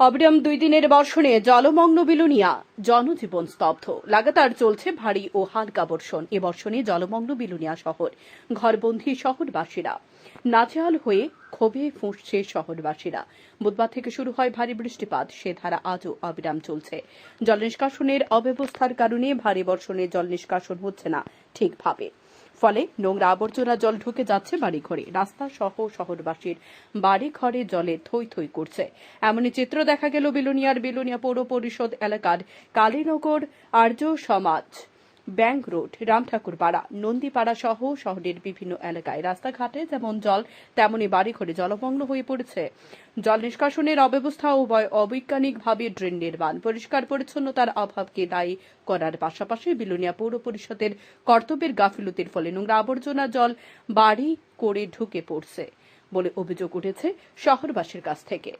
অবিরাম দুই দিনের বর্ষণে জলমগ্ন বিলুনিয়া। জনজীবন স্তব্ধ। লাগাতার চলছে ভারী ও হালকা বর্ষণ এ বর্ষণে জলমগ্ন বিলুনিয়া শহর, ঘরবন্দী শহরবাসীরা নাজেহাল হয়ে ক্ষোভে ফুঁসছে শহরবাসীরা। বুধবার থেকে শুরু হয় ভারী বৃষ্টিপাত। সে ধারা আজও অবিরাম চলছে। জল নিষ্কাশনের অব্যবস্থার কারণে ভারী বর্ষণে জল নিষ্কাশন হচ্ছে না ঠিকভাবে। ফলে নোংরা আবর্জনা জল ঢুকে যাচ্ছে বাড়িঘরে। রাস্তা সহ শহরবাসীর বাড়ি ঘরে জলে থই থই করছে। এমনই চিত্র দেখা গেল বিলুনিয়ার বিলুনিয়া পৌর পরিষদ এলাকার কালীনগর আর্য সমাজ ব্যাংক রোড, রামঠাকুরপাড়া, নন্দীপাড়া সহ শহরের বিভিন্ন এলাকায় রাস্তাঘাটে যেমন জল, তেমনি বাড়িঘরে জলমগ্ন হয়ে পড়েছে। জল নিষ্কাশনের অব্যবস্থা বয়- অবৈজ্ঞানিকভাবে ড্রেন নির্মাণ, পরিষ্কার পরিচ্ছন্নতার অভাবকে দায়ী করার পাশাপাশি বিলুনিয়া পৌর পরিষদের কর্তব্যের গাফিলতির ফলে নোংরা আবর্জনা জল বাড়ি করে ঢুকে পড়ছে বলে অভিযোগ উঠেছে শহরবাসীর কাছ থেকে।